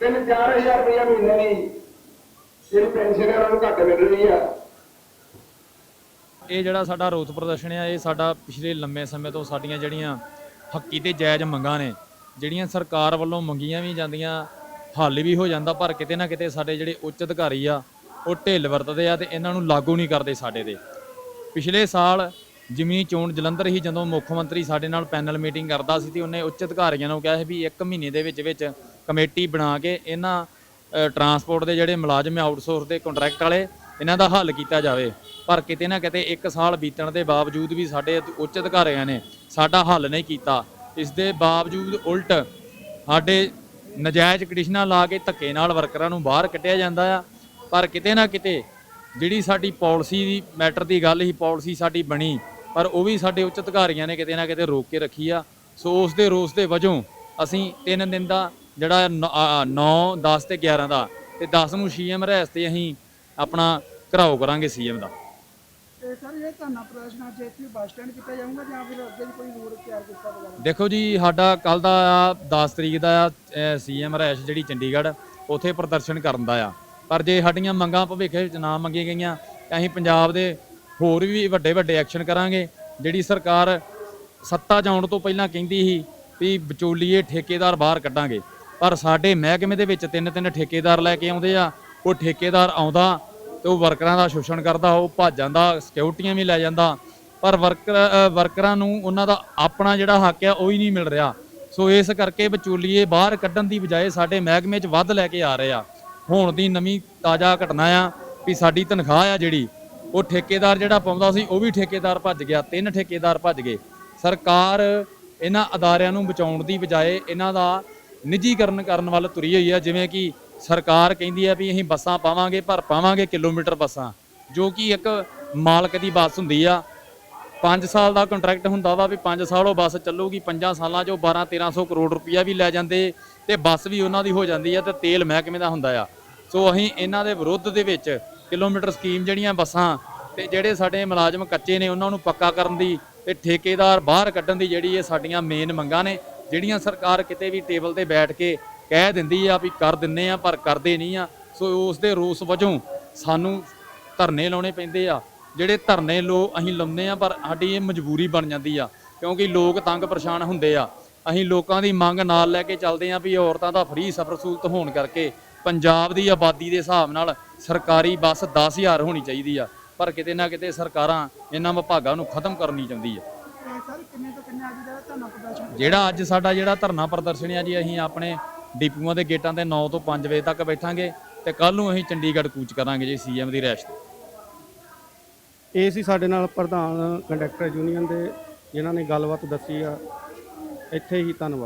ਤਿੰਨ ਚਾਰ ਹਜ਼ਾਰ ਮਹੀਨੇ ਦੀ ਜਿਹੜੀ ਪੈਨਸ਼ਨ ਨੂੰ ਘੱਟ ਮਿਲ ਰਹੀ ਆ। ਇਹ ਜਿਹੜਾ ਸਾਡਾ ਰੋਸ ਪ੍ਰਦਰਸ਼ਨ ਆ, ਇਹ ਸਾਡਾ ਪਿਛਲੇ ਲੰਮੇ ਸਮੇਂ ਤੋਂ ਸਾਡੀਆਂ ਜਿਹੜੀਆਂ ਹੱਕੀ ਤੇ ਜਾਇਜ਼ ਮੰਗਾਂ ਨੇ, ਜਿਹੜੀਆਂ ਸਰਕਾਰ ਵੱਲੋਂ ਮੰਗੀਆਂ ਵੀ ਜਾਂਦੀਆਂ, ਹੱਲ ਵੀ ਹੋ ਜਾਂਦਾ, ਪਰ ਕਿਤੇ ਨਾ ਕਿਤੇ ਸਾਡੇ ਜਿਹੜੇ ਉੱਚ ਅਧਿਕਾਰੀ ਆ, ਉਹ ਢਿੱਲ ਵਰਤਦੇ ਆ ਤੇ ਇਹਨਾਂ ਨੂੰ ਲਾਗੂ ਨਹੀਂ ਕਰਦੇ ਸਾਡੇ ਤੇ। ਪਿਛਲੇ ਸਾਲ ਜਿਮਨੀ ਚੋਣ ਜਲੰਧਰ ਹੀ ਜਦੋਂ ਮੁੱਖ ਮੰਤਰੀ ਸਾਡੇ ਨਾਲ ਪੈਨਲ ਮੀਟਿੰਗ ਕਰਦਾ ਸੀ ਤੇ ਉਹਨੇ ਉੱਚ ਅਧਿਕਾਰੀਆਂ ਨੂੰ ਕਿਹਾ ਸੀ ਵੀ ਇੱਕ ਮਹੀਨੇ ਦੇ ਵਿੱਚ ਵਿੱਚ ਕਮੇਟੀ ਬਣਾ ਕੇ ਇਹਨਾਂ ਟਰਾਂਸਪੋਰਟ ਦੇ ਜਿਹੜੇ ਮੁਲਾਜ਼ਮ ਆ ਆਊਟਸੋਰਸ ਦੇ ਕੰਟਰੈਕਟ ਵਾਲੇ, ਇਹਨਾਂ ਦਾ ਹੱਲ ਕੀਤਾ ਜਾਵੇ। ਪਰ ਕਿਤੇ ਨਾ ਕਿਤੇ ਇੱਕ ਸਾਲ ਬੀਤਣ ਦੇ ਬਾਵਜੂਦ ਵੀ ਸਾਡੇ ਉੱਚ ਅਧਿਕਾਰੀਆਂ ਨੇ ਸਾਡਾ ਹੱਲ ਨਹੀਂ ਕੀਤਾ। ਇਸ ਦੇ ਬਾਵਜੂਦ ਉਲਟ ਸਾਡੇ ਨਜਾਇਜ਼ ਕੰਡੀਸ਼ਨਾਂ ਲਾ ਕੇ ਧੱਕੇ ਨਾਲ ਵਰਕਰਾਂ ਨੂੰ ਬਾਹਰ ਕੱਢਿਆ ਜਾਂਦਾ ਆ। ਪਰ ਕਿਤੇ ਨਾ ਕਿਤੇ ਜਿਹੜੀ ਸਾਡੀ ਪਾਲਿਸੀ ਦੀ ਮੈਟਰ ਦੀ ਗੱਲ ਹੀ ਪਾਲਿਸੀ ਸਾਡੀ ਬਣੀ ਪਰ ਉਹ ਵੀ ਸਾਡੇ ਉੱਚ ਅਧਿਕਾਰੀਆਂ ਨੇ ਕਿਤੇ ਨਾ ਕਿਤੇ ਰੋਕ ਕੇ ਰੱਖੀ ਆ। ਸੋ ਉਸ ਦੇ ਰੋਸ ਦੇ ਵਜੋਂ ਅਸੀਂ ਤਿੰਨ ਦਿਨ ਦਾ ਜਿਹੜਾ 9 10 ਤੇ 11 ਦਾ ਤੇ 10 ਨੂੰ ਸੀਐਮ ਰਹਿਸ ਤੇ ਅਸੀਂ ਆਪਣਾ ਘਰਾਓ ਕਰਾਂਗੇ ਸੀਐਮ ਦਾ। ਤੇ ਸਰ ਇਹ ਧਰਨਾ ਪ੍ਰਦਰਸ਼ਨ ਅੱਜ ਇੱਥੇ ਬੱਸ ਸਟੈਂਡ ਕੀਤਾ ਜਾਊਗਾ ਜਾਂ ਫਿਰ ਅੱਗੇ ਵੀ ਕੋਈ ਰੂਟ ਤਿਆਰ ਕੀਤਾ ਜਾਊਗਾ? ਦੇਖੋ ਜੀ ਸਾਡਾ ਕੱਲ ਦਾ ਆ 10 ਤਰੀਕ ਦਾ ਸੀਐਮ ਰੈਸ਼ ਜਿਹੜੀ ਚੰਡੀਗੜ੍ਹ ਉੱਥੇ ਪ੍ਰਦਰਸ਼ਨ ਕਰਨ ਦਾ ਆ। ਪਰ ਜੇ ਸਾਡੀਆਂ ਮੰਗਾਂ ਭਵਿੱਖ ਵਿੱਚ ਨਾ ਮੰਗੀਆਂ ਗਈਆਂ ਅਸੀਂ ਪੰਜਾਬ ਦੇ ਹੋਰ ਵੀ ਵੱਡੇ ਵੱਡੇ ਐਕਸ਼ਨ ਕਰਾਂਗੇ। ਜਿਹੜੀ ਸਰਕਾਰ ਸੱਤਾ ਜਾਣ ਤੋਂ ਪਹਿਲਾਂ ਕਹਿੰਦੀ ਸੀ ਵੀ ਵਿਚੋਲੀਏ ਠੇਕੇਦਾਰ ਬਾਹਰ ਕੱਢਾਂਗੇ। ਪਰ ਸਾਡੇ ਮਹਿਕਮੇ ਦੇ ਵਿੱਚ ਤਿੰਨ ਤਿੰਨ ਠੇਕੇਦਾਰ ਲੈ ਕੇ ਆਉਂਦੇ ਆ, ਉਹ ਠੇਕੇਦਾਰ ਆਉਂਦਾ ਤੇ ਉਹ ਵਰਕਰਾਂ ਦਾ ਸ਼ੋਸ਼ਣ ਕਰਦਾ, ਉਹ ਭੱਜ ਜਾਂਦਾ ਸਿਕਿਉਰਟੀਆਂ ਵੀ ਲੈ ਜਾਂਦਾ। ਪਰ ਵਰਕਰ ਵਰਕਰਾਂ ਨੂੰ ਉਹਨਾਂ ਦਾ ਆਪਣਾ ਜਿਹੜਾ ਹੱਕ ਆ, ਉਹ ਹੀ ਨਹੀਂ ਮਿਲ ਰਿਹਾ। ਸੋ ਇਸ ਕਰਕੇ ਵਿਚੋਲੀਏ ਬਾਹਰ ਕੱਢਣ ਦੀ ਬਜਾਏ ਸਾਡੇ ਮਹਿਕਮੇ 'ਚ ਵੱਧ ਲੈ ਕੇ ਆ ਰਹੇ ਆ। ਹੁਣ ਦੀ ਨਵੀਂ ਤਾਜ਼ਾ ਘਟਨਾ ਆ ਵੀ ਸਾਡੀ ਤਨਖਾਹ ਆ ਜਿਹੜੀ ਉਹ ਠੇਕੇਦਾਰ ਜਿਹੜਾ ਪਾਉਂਦਾ ਸੀ, ਉਹ ਵੀ ਠੇਕੇਦਾਰ ਭੱਜ ਗਿਆ, ਤਿੰਨ ਠੇਕੇਦਾਰ ਭੱਜ ਗਏ। ਸਰਕਾਰ ਇਹਨਾਂ ਅਦਾਰਿਆਂ ਨੂੰ ਬਚਾਉਣ ਦੀ ਬਜਾਏ ਇਹਨਾਂ ਦਾ ਨਿੱਜੀਕਰਨ ਕਰਨ ਵੱਲ ਤੁਰੀ ਹੋਈ ਆ, ਜਿਵੇਂ ਕਿ ਸਰਕਾਰ ਕਹਿੰਦੀ ਹੈ ਵੀ ਅਸੀਂ ਬੱਸਾਂ ਪਾਵਾਂਗੇ, ਪਰ ਪਾਵਾਂਗੇ ਕਿਲੋਮੀਟਰ ਬੱਸਾਂ, ਜੋ ਕਿ ਇੱਕ ਮਾਲਕ ਦੀ ਬੱਸ ਹੁੰਦੀ ਆ। 5 ਸਾਲ ਦਾ ਕੰਟਰੈਕਟ ਹੁੰਦਾ ਵਾ ਵੀ 5 ਸਾਲ ਉਹ ਬੱਸ ਚੱਲੂਗੀ 5 ਸਾਲਾਂ 'ਚ ਉਹ 12 1300 ਕਰੋੜ ਰੁਪਈਆ ਵੀ ਲੈ ਜਾਂਦੇ ਤੇ ਬੱਸ ਵੀ ਉਹਨਾਂ ਦੀ ਹੋ ਜਾਂਦੀ ਆ ਤੇ ਤੇਲ ਮਹਿਕਮੇ ਦਾ ਹੁੰਦਾ ਆ। ਸੋ ਅਸੀਂ ਇਹਨਾਂ ਦੇ ਵਿਰੁੱਧ ਦੇ ਵਿੱਚ ਕਿਲੋਮੀਟਰ ਸਕੀਮ ਜਿਹੜੀਆਂ ਬੱਸਾਂ ਤੇ ਜਿਹੜੇ ਸਾਡੇ ਮੁਲਾਜ਼ਮ ਕੱਚੇ ਨੇ, ਉਹਨਾਂ ਨੂੰ ਪੱਕਾ ਕਰਨ ਦੀ ਤੇ ਠੇਕੇਦਾਰ ਬਾਹਰ ਕੱਢਣ ਦੀ ਜਿਹੜੀ ਇਹ ਸਾਡੀਆਂ ਮੇਨ ਮੰਗਾਂ ਨੇ, ਜਿਹੜੀਆਂ ਸਰਕਾਰ ਕਿਤੇ ਵੀ ਟੇਬਲ ਤੇ ਬੈਠ ਕੇ ਕਹਿ ਦਿੰਦੀ ਆ ਵੀ ਕਰ ਦਿੰਨੇ ਆ, ਪਰ ਕਰਦੇ ਨਹੀਂ ਆ। ਸੋ ਉਸ ਦੇ ਰੋਸ ਵਜੋਂ ਸਾਨੂੰ ਧਰਨੇ ਲਾਉਣੇ ਪੈਂਦੇ ਆ। ਜਿਹੜੇ ਧਰਨੇ ਲੋ ਅਸੀਂ ਲਾਉਂਦੇ ਆ, ਪਰ ਸਾਡੀ ਇਹ ਮਜਬੂਰੀ ਬਣ ਜਾਂਦੀ ਆ, ਕਿਉਂਕਿ ਲੋਕ ਤੰਗ ਪਰੇਸ਼ਾਨ ਹੁੰਦੇ ਆ। ਅਸੀਂ ਲੋਕਾਂ ਦੀ ਮੰਗ ਨਾਲ ਲੈ ਕੇ ਚੱਲਦੇ ਆ ਵੀ ਔਰਤਾਂ ਦਾ ਫ੍ਰੀ ਸਫ਼ਰ ਸਹੂਲਤ ਹੋਣ ਕਰਕੇ ਪੰਜਾਬ ਦੀ ਆਬਾਦੀ ਦੇ ਹਿਸਾਬ ਨਾਲ ਸਰਕਾਰੀ ਬੱਸ 10000 ਹੋਣੀ ਚਾਹੀਦੀ ਆ, ਪਰ ਕਿਤੇ ਨਾ ਕਿਤੇ ਸਰਕਾਰਾਂ ਇਹਨਾਂ ਵਿਭਾਗਾਂ ਨੂੰ ਖਤਮ ਕਰਨੀ ਚਾਹੁੰਦੀ ਆ। ਜਿਹੜਾ ਅੱਜ ਸਾਡਾ ਜਿਹੜਾ ਧਰਨਾ ਪ੍ਰਦਰਸ਼ਨ ਆ ਜੀ, ਅਸੀਂ ਆਪਣੇ ਡਿਪੂਆਂ ਦੇ ਗੇਟਾਂ ਤੇ 9 ਤੋਂ 5 ਵਜੇ ਤੱਕ ਬੈਠਾਂਗੇ ਤੇ ਕੱਲ ਨੂੰ ਅਸੀਂ ਚੰਡੀਗੜ੍ਹ ਕੂਚ ਕਰਾਂਗੇ ਜੀ, ਸੀਐਮ ਦੀ ਰੈਸ਼ ਤੇ। ਇਹ ਸੀ ਸਾਡੇ ਨਾਲ ਪ੍ਰਧਾਨ ਕੰਡਕਟਰ ਯੂਨੀਅਨ ਦੇ, ਜਿਨ੍ਹਾਂ ਨੇ ਗੱਲਬਾਤ ਦੱਸੀ ਆ। ਇੱਥੇ ਹੀ ਧੰਨਵਾਦ।